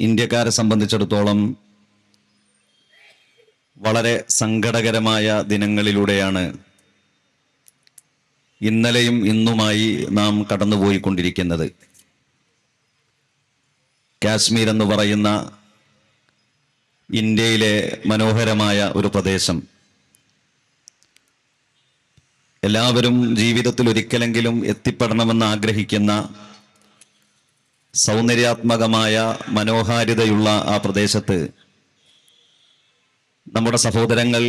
ഇന്ത്യക്കാരെ സംബന്ധിച്ചിടത്തോളം വളരെ സങ്കടകരമായ ദിനങ്ങളിലൂടെയാണ് ഇന്നലെയും ഇന്നുമായി നാം കടന്നുപോയിക്കൊണ്ടിരിക്കുന്നത്. കാശ്മീർ എന്ന് പറയുന്ന ഇന്ത്യയിലെ മനോഹരമായ ഒരു പ്രദേശം. എല്ലാവരും ജീവിതത്തിൽ ഒരിക്കലെങ്കിലും എത്തിപ്പെടണമെന്ന് ആഗ്രഹിക്കുന്ന സൗന്ദര്യാത്മകമായ മനോഹാരിതയുള്ള ആ പ്രദേശത്ത് നമ്മുടെ സഹോദരങ്ങൾ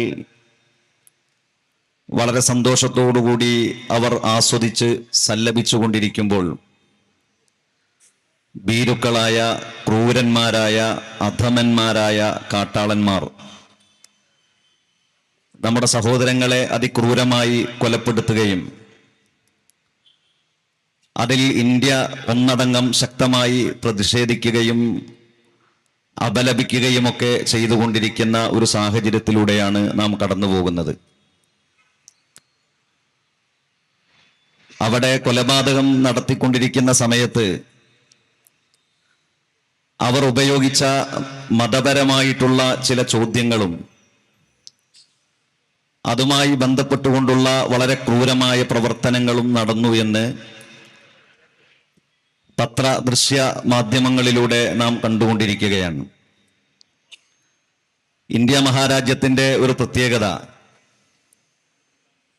വളരെ സന്തോഷത്തോടുകൂടി അവർ ആസ്വദിച്ച് സല്ലപിച്ചുകൊണ്ടിരിക്കുമ്പോൾ ഭീരുക്കളായ ക്രൂരന്മാരായ അധമന്മാരായ കാട്ടാളന്മാർ നമ്മുടെ സഹോദരങ്ങളെ അതിക്രൂരമായി കൊലപ്പെടുത്തുകയും അതിൽ ഇന്ത്യ ഒന്നടങ്കം ശക്തമായി പ്രതിഷേധിക്കുകയും അപലപിക്കുകയുമൊക്കെ ചെയ്തുകൊണ്ടിരിക്കുന്ന ഒരു സാഹചര്യത്തിലൂടെയാണ് നാം കടന്നു പോകുന്നത് അവിടെ കൊലപാതകം നടത്തിക്കൊണ്ടിരിക്കുന്ന സമയത്ത് അവർ ഉപയോഗിച്ച മതപരമായിട്ടുള്ള ചില ചോദ്യങ്ങളും അതുമായി ബന്ധപ്പെട്ടുകൊണ്ടുള്ള വളരെ ക്രൂരമായ പ്രവർത്തനങ്ങളും നടന്നു എന്ന് പത്ര ദൃശ്യ മാധ്യമങ്ങളിലൂടെ നാം കണ്ടുകൊണ്ടിരിക്കുകയാണ്. ഇന്ത്യ മഹാരാജ്യത്തിന്റെ ഒരു പ്രത്യേകത.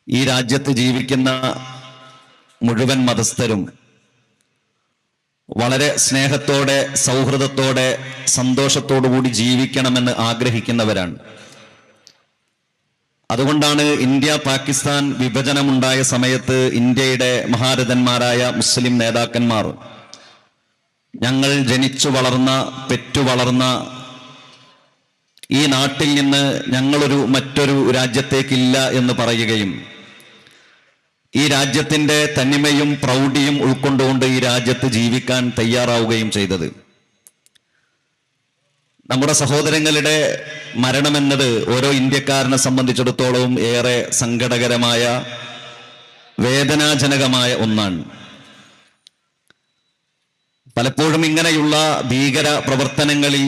ഈ രാജ്യത്ത് ജീവിക്കുന്ന മുഴുവൻ മതസ്ഥരും വളരെ സ്നേഹത്തോടെ സൗഹൃദത്തോടെ സന്തോഷത്തോടുകൂടി ജീവിക്കണമെന്ന് ആഗ്രഹിക്കുന്നവരാണ്. അതുകൊണ്ടാണ് ഇന്ത്യ പാകിസ്ഥാൻ വിഭജനമുണ്ടായ സമയത്ത് ഇന്ത്യയുടെ മഹാരഥന്മാരായ മുസ്ലിം നേതാക്കന്മാർ ഞങ്ങൾ ജനിച്ചു വളർന്ന പെറ്റു വളർന്ന ഈ നാട്ടിൽ നിന്ന് ഞങ്ങളൊരു മറ്റൊരു രാജ്യത്തേക്കില്ല എന്ന് പറയുകയും ഈ രാജ്യത്തിന്റെ തനിമയും പ്രൗഢിയും ഉൾക്കൊണ്ടുകൊണ്ട് ഈ രാജ്യത്ത് ജീവിക്കാൻ തയ്യാറാവുകയും ചെയ്തത്. നമ്മുടെ സഹോദരങ്ങളുടെ മരണമെന്നത് ഓരോ ഇന്ത്യക്കാരനെ സംബന്ധിച്ചിടത്തോളവും ഏറെ സങ്കടകരമായ വേദനാജനകമായ ഒന്നാണ്. പലപ്പോഴും ഇങ്ങനെയുള്ള ഭീകര പ്രവർത്തനങ്ങളിൽ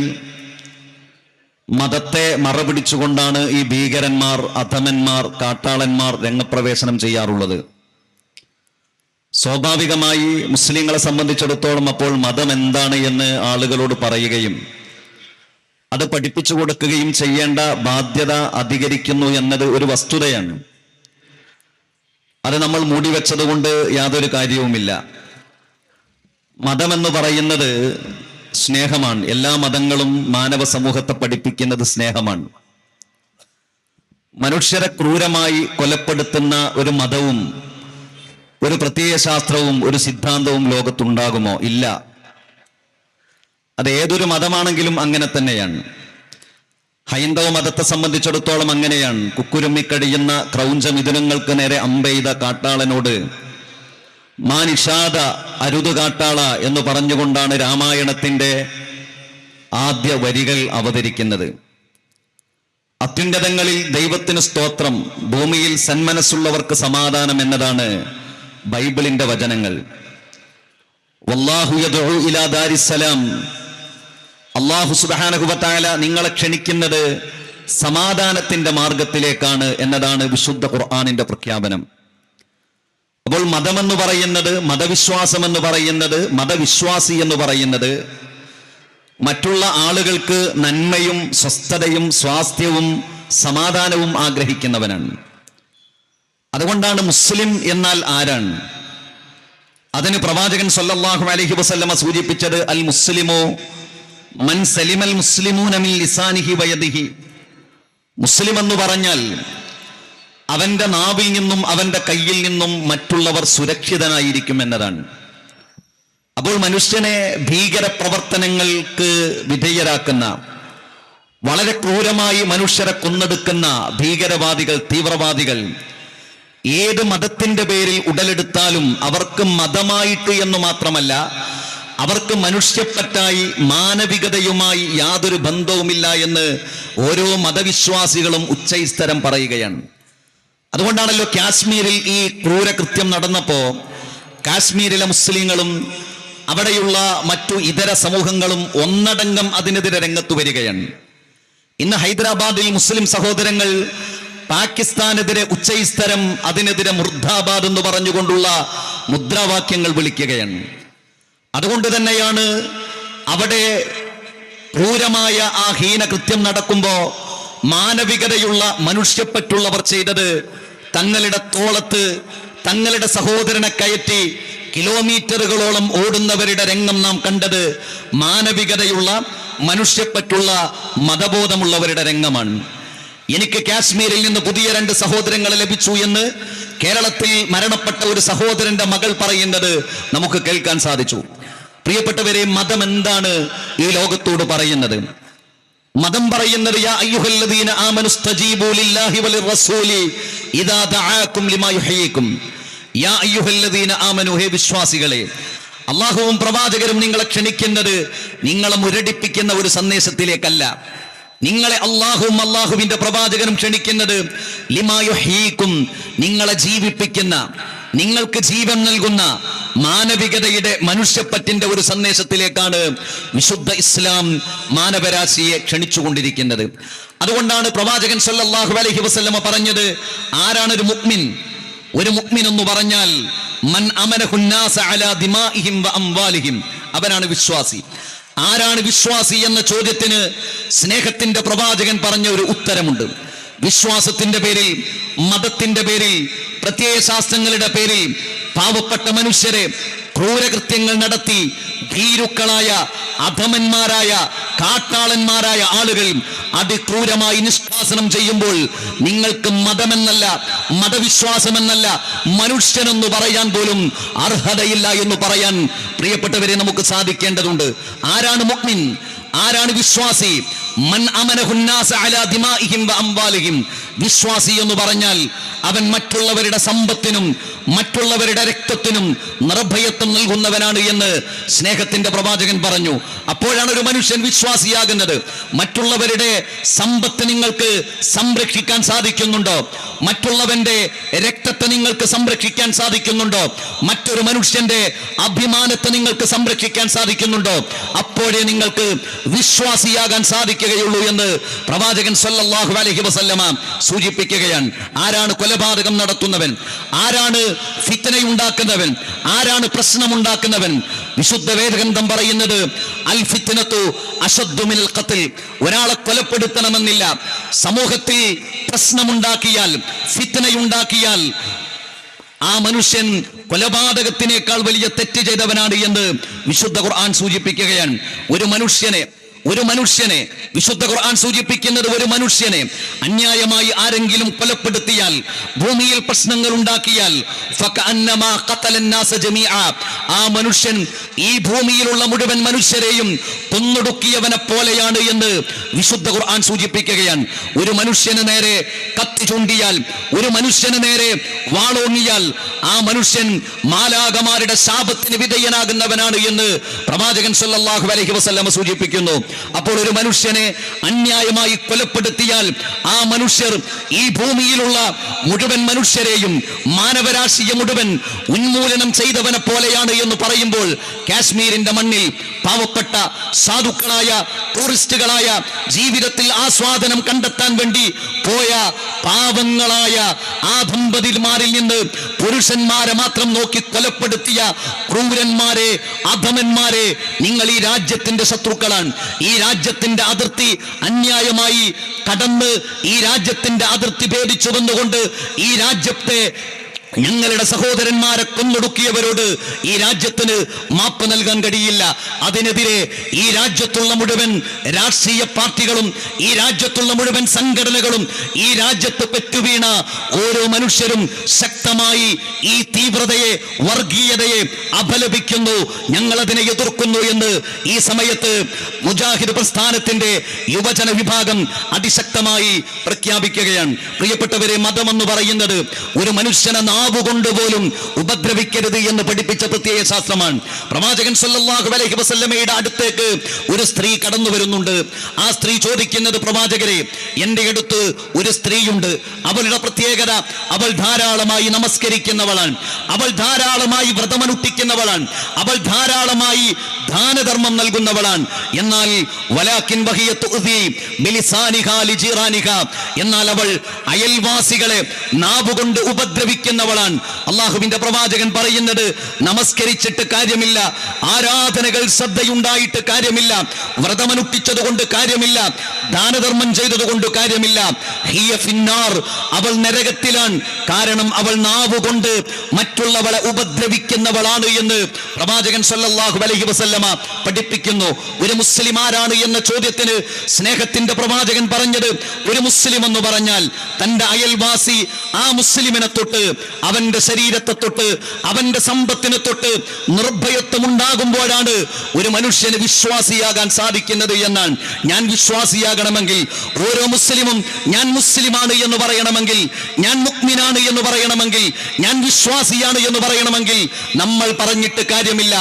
മതത്തെ മറപിടിച്ചുകൊണ്ടാണ് ഈ ഭീകരന്മാർ അധമന്മാർ കാട്ടാളന്മാർ രംഗപ്രവേശനം ചെയ്യാറുള്ളത്. സ്വാഭാവികമായി മുസ്ലിങ്ങളെ സംബന്ധിച്ചിടത്തോളം അപ്പോൾ മതം എന്താണ് എന്ന് ആളുകളോട് പറയുകയും അത് പഠിപ്പിച്ചു കൊടുക്കുകയും ചെയ്യേണ്ട ബാധ്യത അധികരിക്കുന്നു എന്നത് ഒരു വസ്തുതയാണ്. അത് നമ്മൾ മൂടിവെച്ചത് കൊണ്ട് യാതൊരു കാര്യവുമില്ല. മതമെന്ന് പറയുന്നത് സ്നേഹമാണ്. എല്ലാ മതങ്ങളും മാനവ സമൂഹത്തെ പഠിപ്പിക്കുന്നത് സ്നേഹമാണ്. മനുഷ്യരെ ക്രൂരമായി കൊലപ്പെടുത്തുന്ന ഒരു മതവും ഒരു പ്രത്യയ ശാസ്ത്രവും ഒരു സിദ്ധാന്തവും ലോകത്തുണ്ടാകുമോ? ഇല്ല. അത് ഏതൊരു മതമാണെങ്കിലും അങ്ങനെ തന്നെയാണ്. ഹൈന്ദവ മതത്തെ സംബന്ധിച്ചിടത്തോളം അങ്ങനെയാണ്. കുക്കുരുമ്മിക്കടിയുന്ന ക്രൗഞ്ച മിഥുനങ്ങൾക്ക് നേരെ അമ്പെയ്ത കാട്ടാളനോട് മാനിഷാദ അരുത് കാട്ടാള എന്ന് പറഞ്ഞുകൊണ്ടാണ് രാമായണത്തിന്റെ ആദ്യ വരികൾ അവതരിക്കുന്നത്. അത്യുന്നതങ്ങളിൽ ദൈവത്തിന് സ്തോത്രം ഭൂമിയിൽ സന്മനസ്സുള്ളവർക്ക് സമാധാനം എന്നതാണ് ബൈബിളിന്റെ വചനങ്ങൾ. അള്ളാഹു സുബാനഹുബത്തായ നിങ്ങളെ ക്ഷണിക്കുന്നത് സമാധാനത്തിന്റെ മാർഗത്തിലേക്കാണ് എന്നതാണ് വിശുദ്ധ ഖുർആാനിന്റെ പ്രഖ്യാപനം. അപ്പോൾ മതമെന്ന് പറയുന്നത് മതവിശ്വാസം എന്ന് പറയുന്നത് മതവിശ്വാസി എന്ന് പറയുന്നത് മറ്റുള്ള ആളുകൾക്ക് നന്മയും സ്വസ്ഥതയും സ്വാസ്ഥ്യവും സമാധാനവും ആഗ്രഹിക്കുന്നവനാണ്. അതുകൊണ്ടാണ് മുസ്ലിം എന്നാൽ ആരാണ്? അതിന് പ്രവാചകൻ സല്ലല്ലാഹു അലൈഹി വസല്ലമ സൂചിപ്പിച്ചത് അൽ മുസ്ലിമോ മൻ സലിമൽ മുസ്ലിമൂന നമിൽ ലിസാനിഹി വയദിഹി. മുസ്ലിം എന്ന് പറഞ്ഞാൽ അവന്റെ നാവിൽ നിന്നും അവന്റെ കയ്യിൽ നിന്നും മറ്റുള്ളവർ സുരക്ഷിതനായിരിക്കും എന്നതാണ്. അപ്പോൾ മനുഷ്യനെ ഭീകര പ്രവർത്തനങ്ങൾക്ക് വിധേയരാക്കുന്ന വളരെ ക്രൂരമായി മനുഷ്യരെ കൊന്നെടുക്കുന്ന ഭീകരവാദികൾ തീവ്രവാദികൾ ഏത് മതത്തിന്റെ പേരിൽ ഉടലെടുത്താലും അവർക്ക് മതമായിട്ട് എന്ന് മാത്രമല്ല അവർക്ക് മനുഷ്യപ്പറ്റായി മാനവികതയുമായി യാതൊരു ബന്ധവുമില്ല എന്ന് ഓരോ മതവിശ്വാസികളും ഉച്ചൈസ്തരം പറയുകയാണ്. അതുകൊണ്ടാണല്ലോ കാശ്മീരിൽ ഈ ക്രൂരകൃത്യം നടന്നപ്പോ കാശ്മീരിലെ മുസ്ലിങ്ങളും അവിടെയുള്ള മറ്റു ഇതര സമൂഹങ്ങളും ഒന്നടങ്കം അതിനെതിരെ രംഗത്ത് വരികയാണ്. ഇന്ന് ഹൈദരാബാദിൽ മുസ്ലിം സഹോദരങ്ങൾ പാകിസ്ഥാനെതിരെ ഉച്ചൈസ്തരം അതിനെതിരെ മുർദാബാദ് എന്ന് പറഞ്ഞുകൊണ്ടുള്ള മുദ്രാവാക്യങ്ങൾ വിളിക്കുകയാണ്. അതുകൊണ്ട് തന്നെയാണ് അവിടെ ക്രൂരമായ ആ ഹീനകൃത്യം നടക്കുമ്പോ മാനവികതയുള്ള മനുഷ്യപ്പറ്റുള്ളവർ ചെയ്തത് തങ്ങളുടെ തോളത്ത് തങ്ങളുടെ സഹോദരനെ കയറ്റി കിലോമീറ്ററുകളോളം ഓടുന്നവരുടെ രംഗം നാം കണ്ടത് മാനവികതയുള്ള മനുഷ്യപ്പറ്റുള്ള മതബോധമുള്ളവരുടെ രംഗമാണ്. എനിക്ക് കാശ്മീരിൽ നിന്ന് പുതിയ രണ്ട് സഹോദരങ്ങളെ ലഭിച്ചു എന്ന് കേരളത്തിൽ മരണപ്പെട്ട ഒരു സഹോദരന്റെ മകൾ പറയുന്നത് നമുക്ക് കേൾക്കാൻ സാധിച്ചു. പ്രിയപ്പെട്ടവരെ മതം എന്താണ് ഈ ലോകത്തോട് പറയുന്നത്? മതം പറയുന്നത് യാ അയ്യുഹല്ലദീന ആമനു സ്തജീബു ലില്ലാഹി വലിർറസൂലി ലിമാ യാ അയ്യുഹല്ലദീന ആമനു ഹേ വിശ്വാസികളെ അള്ളാഹുവും പ്രവാചകരും നിങ്ങളെ ക്ഷണിക്കുന്നത് നിങ്ങളെ മുരടിപ്പിക്കുന്ന ഒരു സന്ദേശത്തിലേക്കല്ല. നിങ്ങളെ അള്ളാഹുവും അള്ളാഹുവിന്റെ പ്രവാചകനും ക്ഷണിക്കുന്നത് ലിമാ യുഹ്യീക്കും നിങ്ങളെ ജീവിപ്പിക്കുന്ന നിങ്ങൾക്ക് ജീവൻ നൽകുന്ന മാനവികതയുടെ മനുഷ്യപ്പറ്റിന്റെ ഒരു സന്ദേശത്തിലേക്കാണ് വിശുദ്ധ ഇസ്ലാം മാനവരാശിയെ ക്ഷണിച്ചുകൊണ്ടിരിക്കുന്നത്. അതുകൊണ്ടാണ് പ്രവാചകൻ സല്ലല്ലാഹു അലൈഹി വസല്ലമ പറഞ്ഞത് ആരാണ് ഒരു മുക്മിൻ ഒരു മുക്മിൻ എന്ന് പറഞ്ഞാൽ മൻ അലാ ദിമാഇഹിം വ അംവാലിഹിം. അവനാണ് വിശ്വാസി. ആരാണ് വിശ്വാസി എന്ന ചോദ്യത്തിന് സ്നേഹത്തിന്റെ പ്രവാചകൻ പറഞ്ഞ ഒരു ഉത്തരമുണ്ട്. വിശ്വാസത്തിന്റെ പേരിൽ മതത്തിന്റെ പേരിൽ പ്രത്യയശാസ്ത്രങ്ങളുടെ പേരിൽ പാവപ്പെട്ട മനുഷ്യരെ ക്രൂരകൃത്യങ്ങൾ നടത്തി ഭീരുക്കളായ അധമന്മാരായ കാട്ടാളന്മാരായ ആളുകൾ അതിക്രൂരമായി നിഷ്കാസനം ചെയ്യുമ്പോൾ നിങ്ങൾക്ക് മതമെന്നല്ല മതവിശ്വാസമെന്നല്ല മനുഷ്യനെന്ന് പറയാൻ പോലും അർഹതയില്ല എന്ന് പറയാൻ പ്രിയപ്പെട്ടവരെ നമുക്ക് സാധിക്കേണ്ടതുണ്ട്. ആരാണ് മുഗ്മിൻ? ആരാണ് വിശ്വാസി? വിശ്വാസി എന്ന് പറഞ്ഞാൽ അവൻ മറ്റുള്ളവരുടെ സമ്പത്തിനും മറ്റുള്ളവരുടെ രക്തത്തിനും നിർഭയത്വം നൽകുന്നവനാണ് എന്ന് സ്നേഹത്തിന്റെ പ്രവാചകൻ പറഞ്ഞു. അപ്പോഴാണ് ഒരു മനുഷ്യൻ വിശ്വാസിയാകുന്നത്. മറ്റുള്ളവരുടെ സമ്പത്ത് നിങ്ങൾക്ക് സംരക്ഷിക്കാൻ സാധിക്കുന്നുണ്ടോ? മറ്റുള്ളവന്റെ രക്തത്തെ നിങ്ങൾക്ക് സംരക്ഷിക്കാൻ സാധിക്കുന്നുണ്ടോ? മറ്റൊരു മനുഷ്യന്റെ അഭിമാനത്തെ നിങ്ങൾക്ക് സംരക്ഷിക്കാൻ സാധിക്കുന്നുണ്ടോ? അപ്പോഴേ നിങ്ങൾക്ക് വിശ്വാസിയാകാൻ സാധിക്കുകയുള്ളൂ എന്ന് പ്രവാചകൻ സല്ലല്ലാഹു അലൈഹി വസല്ലമ സൂചിപ്പിക്കുകയാണ്. ആരാണ് കൊലപാതകം നടത്തുന്നവൻ? ആരാണ് ഫിത്തനയുണ്ടാക്കുന്നവൻ? ആരാണ് പ്രശ്നമുണ്ടാക്കുന്നവൻ? വിശുദ്ധ വേദഗ്രന്ഥം പറയുന്നത് അൽഫിത്തിനത്തു ഫിത്നത്തു അശദ്ദു മിനൽ ഖത്ൽ ഒരാളെ കൊലപ്പെടുത്തണമെന്നില്ല. സമൂഹത്തിൽ പ്രശ്നമുണ്ടാക്കിയാൽ ഫിത്തനയുണ്ടാക്കിയാൽ ആ മനുഷ്യൻ കൊലപാതകത്തിനേക്കാൾ വലിയ തെറ്റ് ചെയ്തവനാണ് എന്ന് വിശുദ്ധ ഖുർആൻ സൂചിപ്പിക്കുകയാണ്. ഒരു മനുഷ്യനെ ഒരു മനുഷ്യനെ വിശുദ്ധ ഖുർആൻ സൂചിപ്പിക്കുന്നത് ഒരു മനുഷ്യനെ അന്യായമായി ആരെങ്കിലും കൊലപ്പെടുത്തിയാൽ ഭൂമിയിൽ പ്രശ്നങ്ങൾ ഉണ്ടാക്കിയാൽ ആ മനുഷ്യൻ ഈ ഭൂമിയിലുള്ള മുഴുവൻ മനുഷ്യരെയും കൊന്നൊടുക്കിയവനെ പോലെയാണ് എന്ന് വിശുദ്ധ ഖുർആൻ സൂചിപ്പിക്കുകയാണ്. ഒരു മനുഷ്യന് നേരെ കത്തി ചൂണ്ടിയാൽ ഒരു മനുഷ്യന് നേരെ വാളോങ്ങിയാൽ ആ മനുഷ്യൻ മാലാകമാരുടെ ശാപത്തിന് വിധേയനാകുന്നവനാണ് എന്ന് പ്രവാചകൻ സല്ലാഹു അലഹി വസല്ലമ സൂചിപ്പിക്കുന്നു. അപ്പോൾ ഒരു മനുഷ്യനെ അന്യായമായി കൊലപ്പെടുത്തിയാൽ ആ മനുഷ്യർ ഈ ഭൂമിയിലുള്ള മുഴുവൻ മനുഷ്യരെയും മാനവരാശിയെ മുഴുവൻ ഉന്മൂലനം ചെയ്തവനെ പോലെയാണ് എന്ന് പറയുമ്പോൾ കാശ്മീരിന്റെ മണ്ണിൽ പാവപ്പെട്ട സാധുക്കളായ ടൂറിസ്റ്റുകളായ ജീവിതത്തിൽ ആസ്വാദനം കണ്ടെത്താൻ വേണ്ടി പോയ പാവങ്ങളായ ആ ദമ്പതിമാരിൽ നിന്ന് പുരുഷന്മാരെ മാത്രം നോക്കി കൊലപ്പെടുത്തിയ ക്രൂരന്മാരെ അധമന്മാരെ നിങ്ങൾ ഈ രാജ്യത്തിന്റെ ശത്രുക്കളാണ്. ഈ രാജ്യത്തിന്റെ അതിർത്തി അന്യായമായി കടന്ന് ഈ രാജ്യത്തിന്റെ അതിർത്തി ഭേദിച്ചു വന്നുകൊണ്ട് ഈ രാജ്യത്തെ ഞങ്ങളുടെ സഹോദരന്മാരെ കൊന്നൊടുക്കിയവരോട് ഈ രാജ്യത്തിന് മാപ്പ് നൽകാൻ കഴിയില്ല. അതിനെതിരെ ഈ രാജ്യത്തുള്ള മുഴുവൻ രാഷ്ട്രീയ പാർട്ടികളും ഈ രാജ്യത്തുള്ള മുഴുവൻ സംഘടനകളും ഈ രാജ്യത്ത് പെറ്റുവീണ ഓരോ മനുഷ്യരും ശക്തമായി ഈ തീവ്രതയെ വർഗീയതയെ അപലപിക്കുന്നു. ഞങ്ങൾ അതിനെ എതിർക്കുന്നു എന്ന് ഈ സമയത്ത് മുജാഹിദ് പ്രസ്ഥാനത്തിന്റെ യുവജന വിഭാഗം അതിശക്തമായി പ്രഖ്യാപിക്കുകയാണ്. പ്രിയപ്പെട്ടവരെ മതമെന്ന് പറയുന്നത് ഒരു മനുഷ്യനെ നാവ് കൊണ്ടുപോലും ഉപദ്രവിക്കരുത് എന്ന് പഠിപ്പിച്ച പ്രത്യേക ശാസ്ത്രമാണ്. പ്രവാചകൻ സല്ലല്ലാഹു അലൈഹി വസല്ലമയുടെ അടുത്തേക്ക് ഒരു സ്ത്രീ കടന്നു വരുന്നുണ്ട്. ആ സ്ത്രീ ചോദിക്കുന്നത് പ്രവാചകരെ എന്റെ അടുത്ത് ഒരു സ്ത്രീയുണ്ട്. അവളുടെ പ്രത്യേകത അവൾ ധാരാളമായി നമസ്കരിക്കുന്നവളാണ്. അവൾ ധാരാളമായി വ്രതമനുഷ്ഠിക്കുന്നവളാണ്. അവൾ ധാരാളമായി ദാനധർമ്മം നൽകുന്നവളാണ്. എന്നാൽ വലാക്കിൻ. എന്നാൽ അവൾ അയൽവാസികളെ നാവുകൊണ്ട് ഉപദ്രവിക്കുന്നവളാണ് അള്ളാഹുവിന്റെ പ്രവാചകൻ പറയുന്നത് നമസ്കരിച്ചിട്ട് കാര്യമില്ല ആരാധനകൾ ശ്രദ്ധയുണ്ടായിട്ട് കാര്യമില്ല വ്രതമനുഷ്ഠിച്ചത് കൊണ്ട് കാര്യമില്ല ദാനധർമ്മം ചെയ്തത് കൊണ്ട് കാര്യമില്ല അവൾ നരകത്തിലാണ്. കാരണം അവൾ നാവുകൊണ്ട് മറ്റുള്ളവളെ ഉപദ്രവിക്കുന്നവളാണ് എന്ന് പ്രവാചകൻ സല്ലല്ലാഹു അലൈഹി വസല്ലമ പഠിപ്പിക്കുന്നു. ഒരു മുസ്ലിം ആരാണ് എന്ന ചോദ്യത്തിന് സ്നേഹത്തിന്റെ പ്രവാചകൻ പറഞ്ഞത് ഒരു മുസ്ലിം എന്ന് പറഞ്ഞാൽ തന്റെ അയൽവാസി ആ മുസ്ലിമിനെ തൊട്ട് അവന്റെ ശരീരത്തെ തൊട്ട് അവന്റെ സമ്പത്തിനെ തൊട്ട് നിർഭയത്വം ഉണ്ടാകുമ്പോഴാണ് ഒരു മനുഷ്യന് വിശ്വാസിയാകാൻ സാധിക്കുന്നത് എന്നാണ് ഞാൻ വിശ്വാസിയാകണമെങ്കിൽ ഓരോ മുസ്ലിമും ഞാൻ മുസ്ലിമാണ് എന്ന് പറയണമെങ്കിൽ ഞാൻ മുക്മിനാണ് എന്ന് പറയണമെങ്കിൽ ഞാൻ വിശ്വാസിയാണ് എന്ന് പറയണമെങ്കിൽ നമ്മൾ പറഞ്ഞിട്ട് കാര്യമില്ല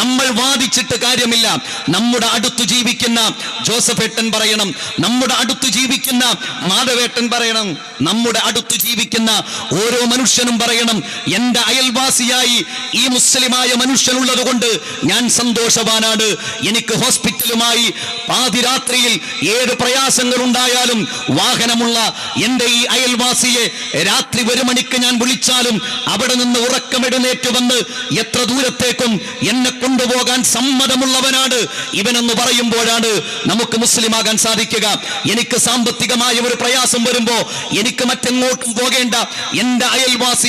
നമ്മൾ വാദിച്ചിട്ട് കാര്യമില്ല. നമ്മുടെ അടുത്ത് ജീവിക്കുന്ന ജോസഫ് ജോസഫേട്ടൻ പറയണം നമ്മുടെ അടുത്ത് ജീവിക്കുന്ന മാധവേട്ടൻ പറയണം നമ്മുടെ അടുത്ത് ജീവിക്കുന്ന ഓരോ മനുഷ്യനും പറയണം. എന്റെ അയൽവാസിയായി ഈ മുസ്ലിമായ മനുഷ്യനുള്ളത് കൊണ്ട് ഞാൻ സന്തോഷവാനാണ്. എനിക്ക് ഹോസ്പിറ്റലുമായി പാതിരാത്രിയിൽ ഏത് പ്രയാസങ്ങൾ ഉണ്ടായാലും വാഹനമുള്ള എന്റെ ഈ അയൽവാസിയെ രാത്രി ഒരു മണിക്ക് ഞാൻ വിളിച്ചാലും അവിടെ നിന്ന് ഉറക്കമെടുന്നേറ്റ് വന്ന് എത്ര ദൂരത്തേക്കും എന്നെ കൊണ്ടുപോകാൻ സമ്മതമുള്ളവനാണ്. ഇവനെന്ന് പറയുമ്പോഴാണ് നമുക്ക് മുസ്ലിമാകാൻ സാധിക്കുക. എനിക്ക് സാമ്പത്തികമായ ഒരു പ്രയാസം വരുമ്പോ എനിക്ക് മറ്റെങ്ങോട്ടും പോകേണ്ട എന്റെ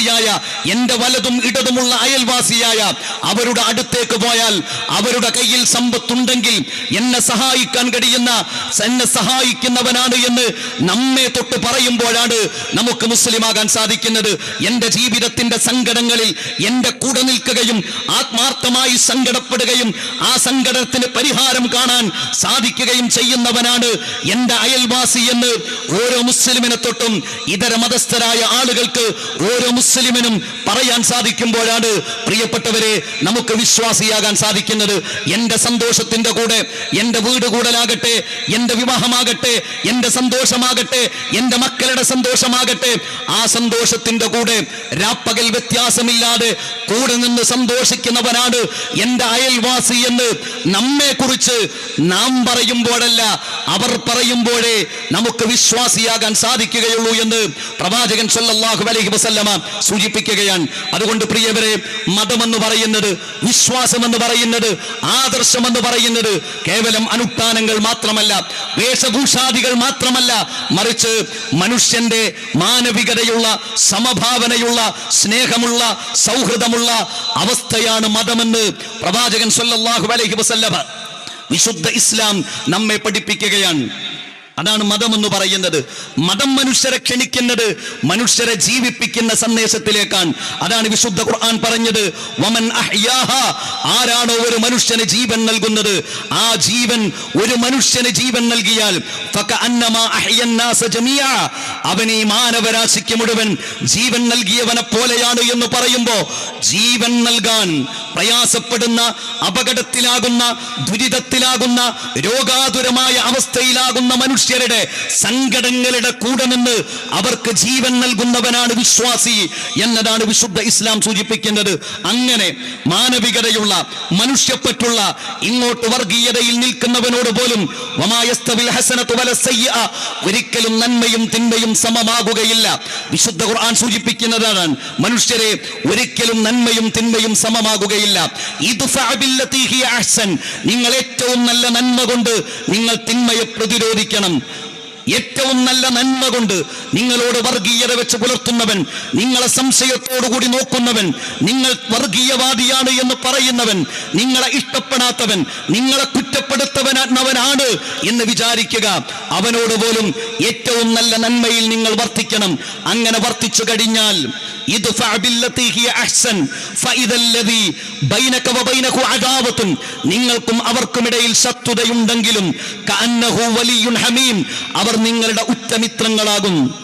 അയൽവാസിയായ എന്റെ വലതും ഇടതുമുള്ള അയൽവാസിയായ അവരുടെ അടുത്തേക്ക് പോയാൽ അവരുടെ കയ്യിൽ സമ്പത്തുണ്ടെങ്കിൽ എന്നെ സഹായിക്കാൻ കഴിയുന്ന എന്നെ സഹായിക്കുന്നവനാണ് എന്ന് നമ്മെ തൊട്ട് പറയുമ്പോഴാണ് നമുക്ക് മുസ്ലിമാകാൻ സാധിക്കുന്നത്. എന്റെ ജീവിതത്തിന്റെ സങ്കടങ്ങളിൽ എന്റെ കൂടെ നിൽക്കുകയും ആത്മാർത്ഥമായി സങ്കടപ്പെടുകയും ആ സങ്കടത്തിന് പരിഹാരം കാണാൻ സാധിക്കുകയും ചെയ്യുന്നവനാണ് എന്റെ അയൽവാസി എന്ന് ഓരോ മുസ്ലിമിനെ തൊട്ടും ഇതര മതസ്ഥരായ ആളുകൾക്ക് ഓരോ മുസ്ലിമിനും പറയാൻ സാധിക്കുമ്പോഴാണ് പ്രിയപ്പെട്ടവരെ നമുക്ക് വിശ്വാസിയാകാൻ സാധിക്കുന്നത്. എന്റെ സന്തോഷത്തിന്റെ കൂടെ എന്റെ വീട് കൂടലാകട്ടെ എന്റെ വിവാഹമാകട്ടെ എന്റെ സന്തോഷമാകട്ടെ എന്റെ മക്കളുടെ സന്തോഷമാകട്ടെ ആ സന്തോഷത്തിന്റെ കൂടെ രാപ്പകൽ വ്യത്യാസമില്ലാതെ കൂടെ നിന്ന് സന്തോഷിക്കുന്നവനാണ് എന്റെ അയൽവാസി എന്ന് നമ്മെ കുറിച്ച് നാം പറയുമ്പോഴല്ല അവർ പറയുമ്പോഴേ നമുക്ക് വിശ്വാസിയാകാൻ സാധിക്കുകയുള്ളൂ എന്ന് പ്രവാചകൻ സല്ലല്ലാഹു അലൈഹി വസല്ലമ സൂചിപ്പിക്കുകയാണ്. അതുകൊണ്ട് പ്രിയവരെ മതമെന്ന് പറയുന്നത് വിശ്വാസമെന്ന് പറയുന്നത് ആദർശമെന്ന് പറയുന്നത് കേവലം അനുഷ്ഠാനങ്ങൾ മാത്രമല്ല വേഷഭൂഷാദികൾ മാത്രമല്ല മറിച്ച് മനുഷ്യന്റെ മാനവികതയുള്ള സമഭാവനയുള്ള സ്നേഹമുള്ള സൗഹൃദമുള്ള അവസ്ഥയാണ് മതമെന്ന് പ്രവാചകൻ സല്ലല്ലാഹു അലൈഹി വസല്ലമ വിശുദ്ധ ഇസ്ലാം നമ്മെ പഠിപ്പിക്കുകയാണ്. അതാണ് മതം എന്ന് പറയുന്നത്. മതം മനുഷ്യരെ ക്ഷണിക്കുന്നത് മനുഷ്യരെ ജീവിപ്പിക്കുന്ന സന്ദേശത്തിലേക്കാണ്. അതാണ് വിശുദ്ധ ഖുർആൻ പറഞ്ഞത്. വമൻ ആരാണോ ഒരു മനുഷ്യന് ജീവൻ നൽകുന്നത്? ആ ജീവൻ ഒരു മനുഷ്യന് ജീവൻ നൽകിയാൽ അവനെ മാനവരാശിക്ക് മുഴുവൻ ജീവൻ നൽകിയവനെ പോലെയാണ് എന്ന് പറയുമ്പോ ജീവൻ നൽകാൻ പ്രയാസപ്പെടുന്ന അപകടത്തിലാകുന്ന ദുരിതത്തിലാകുന്ന രോഗാതുരമായ അവസ്ഥയിലാകുന്ന മനുഷ്യരുടെ സങ്കടങ്ങളുടെ കൂടെ നിന്ന് അവർക്ക് ജീവൻ നൽകുന്നവനാണ് വിശ്വാസി എന്നതാണ് വിശുദ്ധ ഇസ്ലാം സൂചിപ്പിക്കുന്നത്. അങ്ങനെ മാനവികതയുള്ള മനുഷ്യപ്പെട്ടുള്ള ഇങ്ങോട്ട് വർഗീയതയിൽ നിൽക്കുന്നവനോട് പോലും. ഒരിക്കലും നന്മയും തിന്മയും സമമാകുകയില്ല. വിശുദ്ധ ഖുർആൻ സൂചിപ്പിക്കുന്നതാണ് മനുഷ്യരെ ഒരിക്കലും നന്മയും തിന്മയും സമമാകുകയില്ല. നിങ്ങൾ ഏറ്റവും നല്ല നന്മ കൊണ്ട് നിങ്ങൾ തിന്മയെ പ്രതിരോധിക്കണം. ഏറ്റവും നല്ല നന്മ കൊണ്ട് നിങ്ങളോട് വർഗീയത വെച്ച് പുലർത്തുന്നവൻ നിങ്ങളെ സംശയത്തോടുകൂടി നോക്കുന്നവൻ നിങ്ങൾ വർഗീയവാദിയാണ് എന്ന് പറയുന്നവൻ നിങ്ങളെ ഇഷ്ടപ്പെടാത്തവൻ നിങ്ങളെ കുറ്റപ്പെടുത്തവനവനാണ് എന്ന് വിചാരിക്കുക. അവനോട് പോലും ഏറ്റവും നല്ല നന്മയിൽ നിങ്ങൾ വർത്തിക്കണം. അങ്ങനെ വർത്തിച്ചു കഴിഞ്ഞാൽ നിങ്ങൾക്കും അവർക്കുമിടയിൽ ശത്രുതയുണ്ടെങ്കിലും അവർ നിങ്ങളുടെ ഉറ്റമിത്രങ്ങളാകും.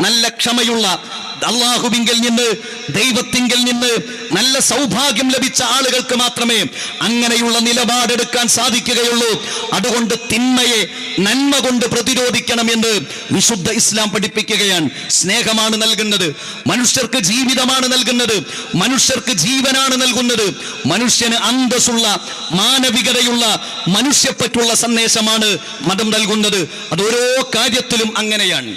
നല്ല ക്ഷമയുള്ള അള്ളാഹുവിങ്കിൽ നിന്ന് ദൈവത്തിങ്കിൽ നിന്ന് നല്ല സൗഭാഗ്യം ലഭിച്ച ആളുകൾക്ക് മാത്രമേ അങ്ങനെയുള്ള നിലപാടെടുക്കാൻ സാധിക്കുകയുള്ളൂ. അതുകൊണ്ട് തിന്മയെ നന്മ കൊണ്ട് പ്രതിരോധിക്കണമെന്ന് വിശുദ്ധ ഇസ്ലാം പഠിപ്പിക്കുകയാണ്. സ്നേഹമാണ് നൽകുന്നത്. മനുഷ്യർക്ക് ജീവിതമാണ് നൽകുന്നത്. മനുഷ്യർക്ക് ജീവനാണ് നൽകുന്നത്. മനുഷ്യന് അന്തസ്സുള്ള മാനവികതയുള്ള മനുഷ്യപ്പറ്റുള്ള സന്ദേശമാണ് മതം നൽകുന്നത്. അത് ഓരോ കാര്യത്തിലും അങ്ങനെയാണ്.